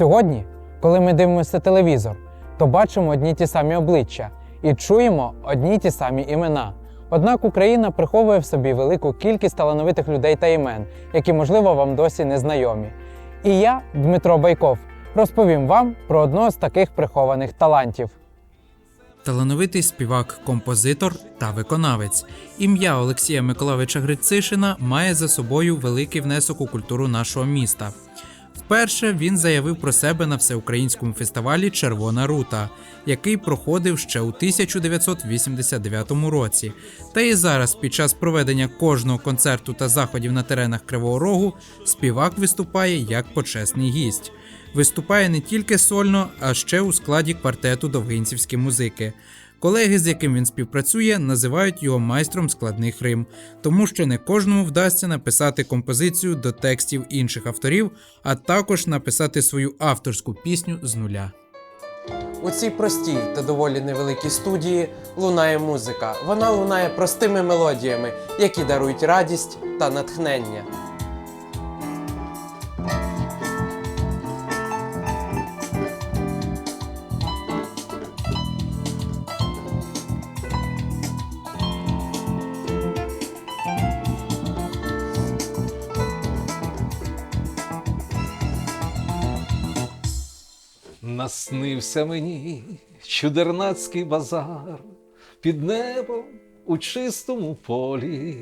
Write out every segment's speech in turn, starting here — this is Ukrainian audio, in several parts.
Сьогодні, коли ми дивимося телевізор, то бачимо одні ті самі обличчя і чуємо одні ті самі імена. Однак Україна приховує в собі велику кількість талановитих людей та імен, які, можливо, вам досі не знайомі. І я, Дмитро Байков, розповім вам про одного з таких прихованих талантів. Талановитий співак, композитор та виконавець. Ім'я Олексія Миколайовича Грицишина має за собою великий внесок у культуру нашого міста. Вперше він заявив про себе на всеукраїнському фестивалі Червона рута, який проходив ще у 1989 році. Та і зараз, під час проведення кожного концерту та заходів на теренах Кривого Рогу, співак виступає як почесний гість. Виступає не тільки сольно, а ще у складі квартету довгинцівські музики. Колеги, з яким він співпрацює, називають його майстром складних рим, тому що не кожному вдасться написати композицію до текстів інших авторів, а також написати свою авторську пісню з нуля. У цій простій та доволі невеликій студії лунає музика. Вона лунає простими мелодіями, які дарують радість та натхнення. Наснився мені чудернацький базар під небом у чистому полі.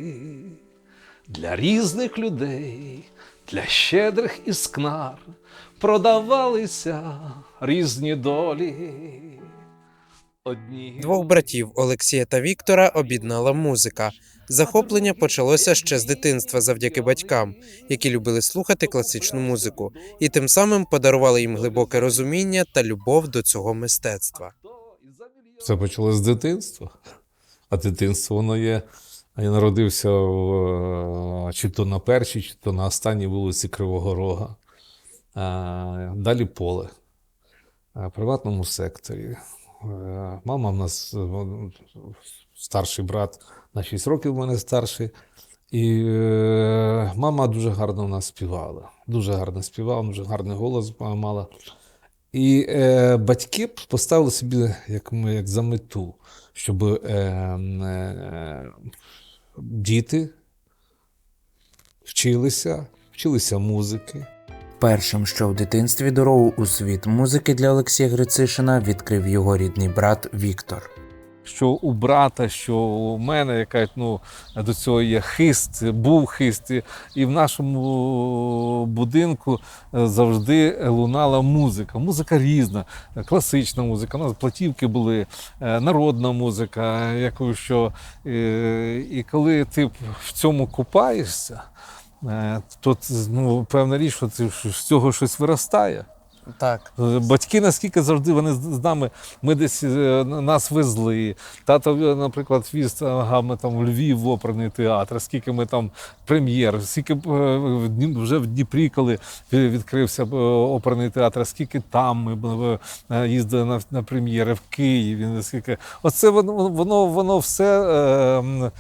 Для різних людей, для щедрих іскнар продавалися різні долі. Одні Двох братів Олексія та Віктора об'єднала музика. Захоплення почалося ще з дитинства завдяки батькам, які любили слухати класичну музику, і тим самим подарували їм глибоке розуміння та любов до цього мистецтва. Все почалося з дитинства. А дитинство воно є. Я народився в, е, чи то на першій, чи то на останній вулиці Кривого Рога. Далі поле. В приватному секторі. Е, Мама в нас е, старший брат на 6 років мене старший. І е, мама дуже гарно в нас співала. Дуже гарно співала, дуже гарний голос мала. І е, батьки поставили собі як, ми, як за мету, щоб е, е, діти вчилися, вчилися музики. Першим, що в дитинстві дорогу у світ музики для Олексія Грицишина відкрив його рідний брат Віктор. Що у брата, що у мене яка ну, до цього є хист, був хист. І- в нашому будинку е, завжди лунала музика. Музика різна, е, класична музика. У нас платівки були, е, народна музика. Яку що, е, і коли ти в цьому купаєшся, е, то ну, певна річ, що ти з цього щось виростає. Так. Батьки наскільки завжди вони з нами, ми десь е, нас везли. Тато, е, наприклад, віз ми там в Львів в оперний театр, скільки ми там прем'єр, скільки е, вже в Дніпрі, коли відкрився е, оперний театр, скільки там ми е, їздили на, на прем'єри в Києві. Наскільки оце воно воно, воно все е,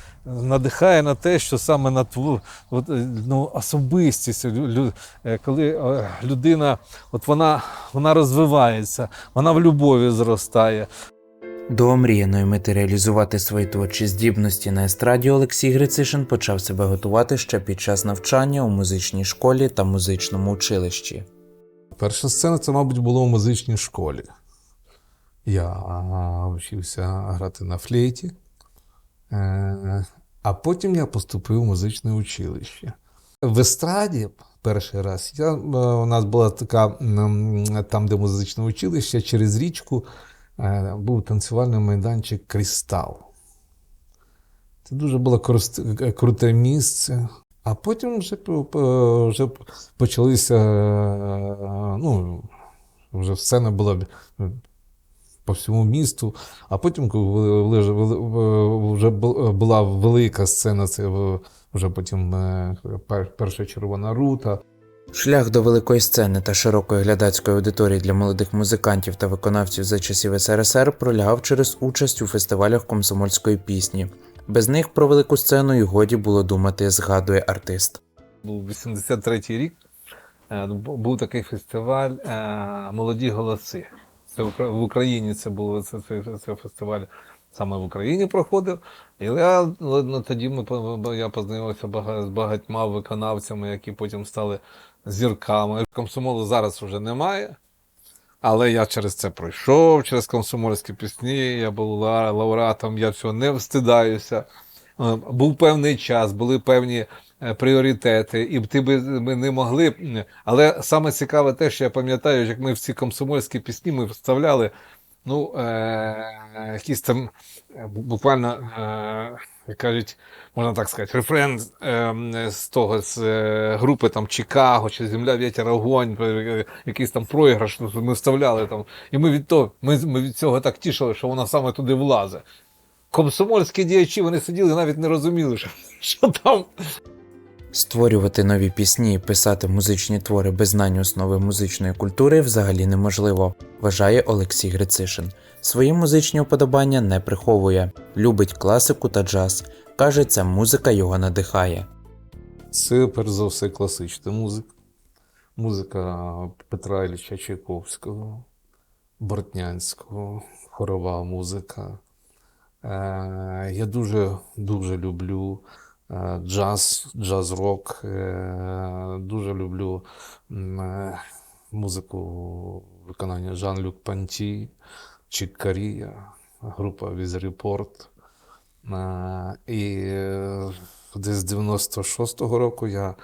надихає на те, що саме на тву от, е, ну, особистість, е, коли е, людина, от вона, вона розвивається, вона в любові зростає. До омріяної мети реалізувати свої творчі здібності на естраді Олексій Грицишин почав себе готувати ще під час навчання у музичній школі та музичному училищі. Перша сцена це, мабуть, було в музичній школі. Я вчився грати на флейті, а потім я поступив у музичне училище. В естраді перший раз я, е, у нас була така, там, де музичне училище, через річку е, був танцювальний майданчик Кристал. Це дуже було круте місце. А потім вже, вже почалися, е, ну, вже сцена була по всьому місту. А потім, коли вже, вже була велика сцена, це вже потім е, перша червона рута. Шлях до великої сцени та широкої глядацької аудиторії для молодих музикантів та виконавців за часів СРСР пролягав через участь у фестивалях комсомольської пісні. Без них про велику сцену й годі було думати, згадує артист. Був 83-й рік. е, був такий фестиваль е, Молоді голоси. Це в Україні це було це, це, це фестиваль саме в Україні проходив. І я ну, тоді ми я познайомився з багатьма виконавцями, які потім стали зірками. Комсомолу зараз вже немає. Але я через це пройшов, через комсомольські пісні, я був ла- лауреатом, я цього не встидаюся. Е, Був певний час, були певні пріоритети, і ти би ми не могли. Але саме цікаве те, що я пам'ятаю, як ми в ці комсомольські пісні ми вставляли ну, е, якісь там е, буквально, е, кажуть, можна так сказати, рефрен е, з того з е, групи там Чикаго чи Земля, вітер, огонь, е, якийсь там проіграш, ну, ми вставляли там. І ми від того, ми, ми від цього так тішили, що вона саме туди влазить. Комсомольські діячі вони сиділи і навіть не розуміли, що, що там Створювати нові пісні і писати музичні твори без знань основи музичної культури взагалі неможливо, вважає Олексій Грицишин. Свої музичні уподобання не приховує, любить класику та джаз. Каже, ця музика його надихає. Це перш за все класична музика. Музика Петра Ілліча Чайковського, Бортнянського, хорова музика. Е, я дуже, дуже люблю джаз, джаз-рок. Е, дуже люблю е, музику виконання Жан-Люк Панті, Чік Карія, група Візрепорт. Е, І е, десь з 96-го року я е,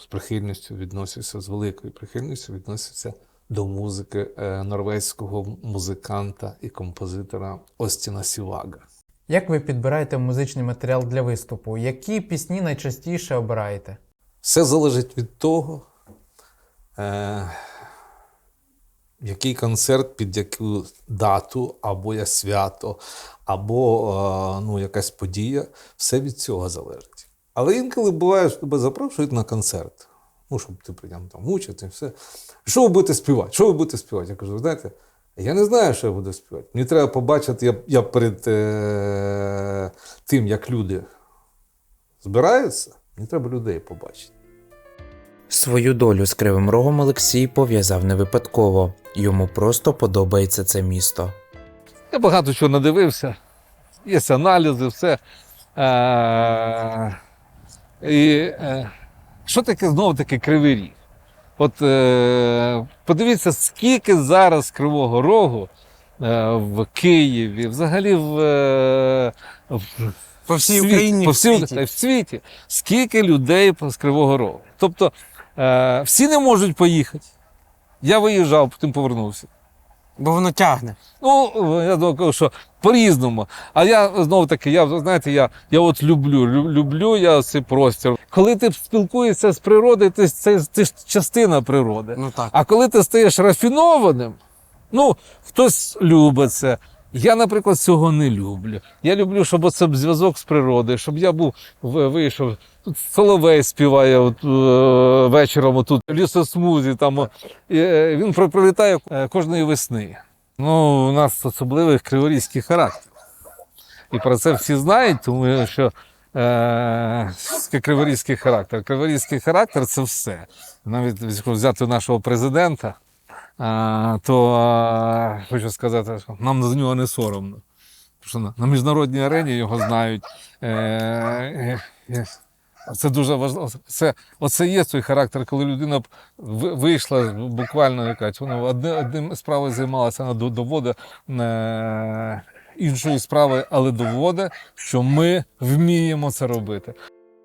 з прихильністю відносився, з великою прихильністю відносився до музики е, норвезького музиканта і композитора Остіна Сівага. Як ви підбираєте музичний матеріал для виступу? Які пісні найчастіше обираєте? Все залежить від того, е, який концерт під яку дату, або я свято, або е, ну, якась подія. Все від цього залежить. Але інколи буває, що тебе запрошують на концерт. Ну, щоб ти прям там мучити, все. Що ви будете співати? Що ви будете співати? Я кажу, знаєте, я не знаю, що я буду співати. Мені треба побачити, я, я перед е, тим, як люди збираються, мені треба людей побачити. Свою долю з Кривим Рогом Олексій пов'язав не випадково. Йому просто подобається це місто. Я багато чого надивився. Є аналізи, все. Е, і е, що таке знову таки кривий ріг? От е, подивіться, скільки зараз Кривого Рогу е, в Києві, взагалі в, е, в По всій світі- Україні, по в світі. в світі. Скільки людей з Кривого Рогу. Тобто е, всі не можуть поїхати. Я виїжджав, потім повернувся. Бо воно тягне. Ну, я думаю, що по-різному. А я знову таки, я знаєте, я, я от люблю, люблю я цей простір. Коли ти спілкуєшся з природою, ти, це, ти ж частина природи. Ну так. А коли ти стаєш рафінованим, ну, хтось любить це. Я, наприклад, цього не люблю. Я люблю, щоб оце зв'язок з природою, щоб я був вийшов. Тут Соловей співає от, е, вечором, тут лісосмузі, там е, він про- пролітає е, кожної весни. Ну, у нас особливий криворізький характер. І про це всі знають, тому що е, криворізький характер. Криворізький характер це все. Навіть взяти нашого президента, а, то а, хочу сказати, що нам за нього не соромно. Що на, на міжнародній арені його знають. Е, е, е, це дуже важливо. Це, оце є той характер, коли людина вийшла буквально якась, вона одне, одним справою займалася, вона до- доводить е, іншої справи, але доводить, що ми вміємо це робити.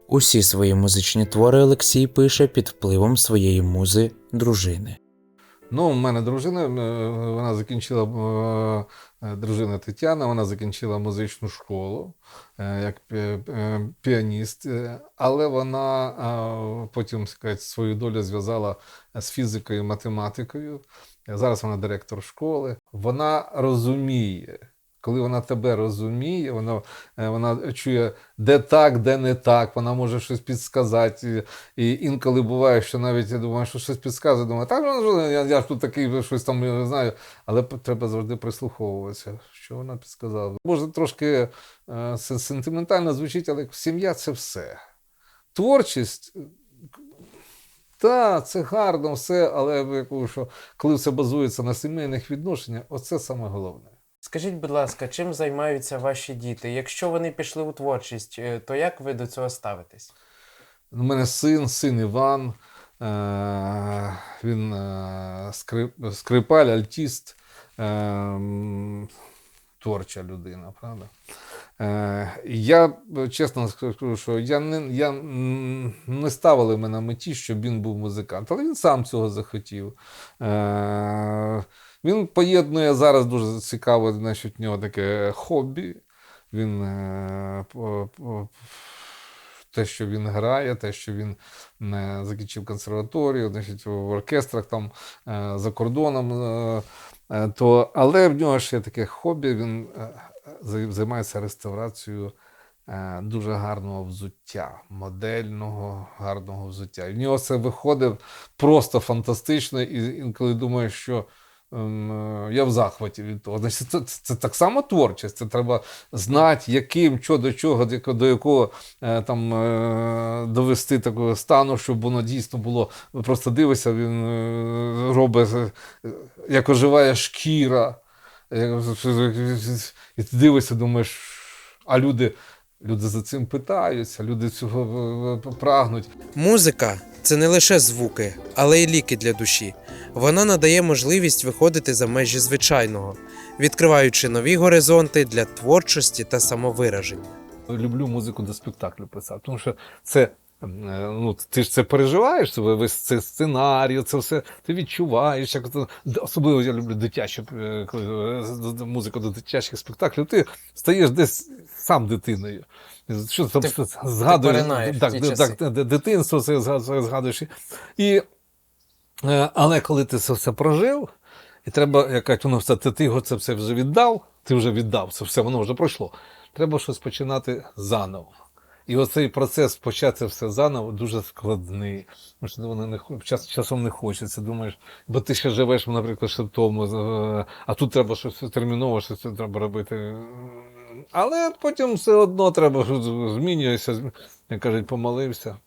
Усі свої музичні твори Олексій пише під впливом своєї музи дружини. Ну, у мене дружина, е, вона закінчила е, е, дружина Тетяна, вона закінчила музичну школу як піаніст, але вона потім сказати, свою долю зв'язала з фізикою і математикою. Зараз вона директор школи. Вона розуміє. Коли вона тебе розуміє, вона, е, вона чує, де так, де не так, вона може щось підсказати. І, інколи буває, що навіть я думаю, що щось підказує, думаю, так я, я ж тут такий щось там не знаю, але треба завжди прислуховуватися, що вона підсказала. Може, трошки е, сентиментально звучить, але сім'я це все. Творчість. е, Так, це гарно все, але коли все базується на сімейних відношеннях, оце саме головне. Скажіть, будь ласка, чим займаються ваші діти? Якщо вони пішли у творчість, е, то як ви до цього ставитесь? У мене син, син Іван. Е, він е, скрипаль, альтіст, творча людина, правда? Я чесно скажу, що я не, я не ставили мене на меті, щоб він був музикант, але він сам цього захотів. Е, він поєднує зараз дуже цікаво, значить, в нього таке хобі. Він е, по- те, що він грає, те, що він е, закінчив консерваторію, значить, в оркестрах там е, за кордоном. е, е, То, але в нього ще таке хобі, він е, займається реставрацією е, дуже гарного взуття, модельного гарного взуття. І в нього це виходить просто фантастично, і інколи думаєш, що. Ем, е, Я в захваті від того. Значить, це, це, це так само творчість. Це треба знати, яким, що до чого, до якого- е, там е, довести такого стану, щоб воно дійсно було. Просто дивишся, він робить, як оживає шкіра. І ти дивишся, думаєш, а люди. Люди за цим питаються, люди цього прагнуть. Музика це не лише звуки, але й ліки для душі. Вона надає можливість виходити за межі звичайного, відкриваючи нові горизонти для творчості та самовираження. люблю музику до спектаклю писати, тому що це. Ну, ти ж це переживаєш, це весь це сценарій, це все ти відчуваєш. Як це, особливо я люблю дитячу е, е, музику до дитячих спектаклів. Ти стаєш десь сам дитиною. Що там Ти- згадуєш? поринаєш так, ті так, часи. так, дитинство це згадуєш. І, е, але коли ти це все прожив, і треба, як воно все, ти, ти його це все вже віддав, ти вже віддав, це все воно вже пройшло. Треба щось починати заново. І оцей процес почати все заново дуже складний. Що воно не час, часом не хочеться. Думаєш, бо ти ще живеш, наприклад, ще тому, е, а тут треба щось терміново, щось треба робити. Але потім все одно треба щось змінюєшся. Як кажуть, помолився,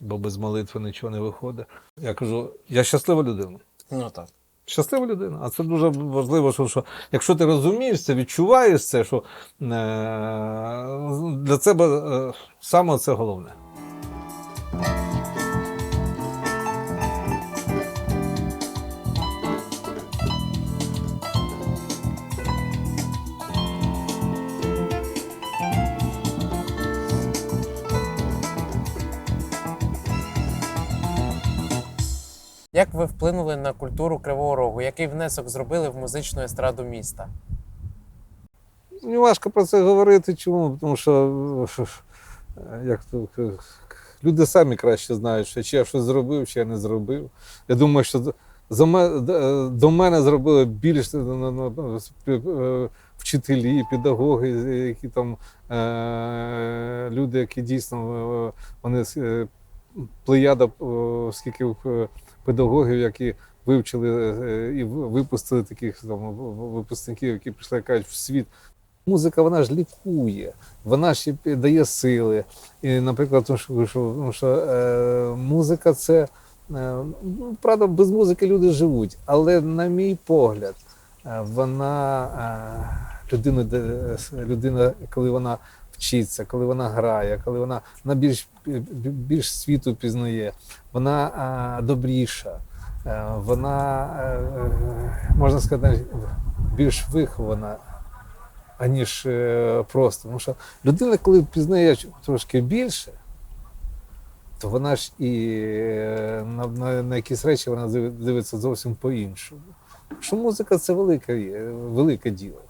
бо без молитви нічого не виходить. Я кажу, я щаслива людина. Ну так. Щаслива людина. А це дуже важливо, що, що якщо ти розумієш це, відчуваєш це, що е, для тебе е, саме це головне. Як ви вплинули на культуру Кривого Рогу? Який внесок зробили в музичну естраду міста? Мені важко про це говорити. Чому? Тому що як то, люди самі краще знають, що чи я щось зробив, чи я не зробив. Я думаю, що до мене зробили більш ну, ну, ну, е, вчителі, педагоги, які там е, люди, які дійсно е, вони плеяда, скільки е, педагогів, які вивчили е, і випустили таких там випускників, які пішли кажуть, в світ. Музика вона ж лікує, вона пі- дає сили. І, наприклад, тому що, тому що е, музика це е, ну, правда, без музики люди живуть, але, на мій погляд, е, вона е, людина, людина, коли вона вчиться, коли вона грає, коли вона, вона більш, більш світу пізнає, вона е, добріша, е, вона, е, е, можна сказати, більш вихована аніж просто. Тому що людина, коли пізнає трошки більше, то вона ж і на, на, на якісь речі вона дивиться зовсім по-іншому. Що музика це велике, велике діло.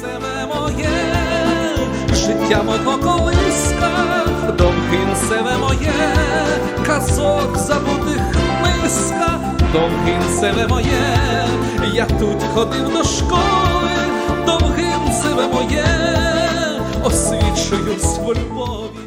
Себе моє, життя мого колиска, дом себе моє, казок забутих миска, дом себе моє, я тут ходив до школи, дом себе моє, освічуюсь в Львові.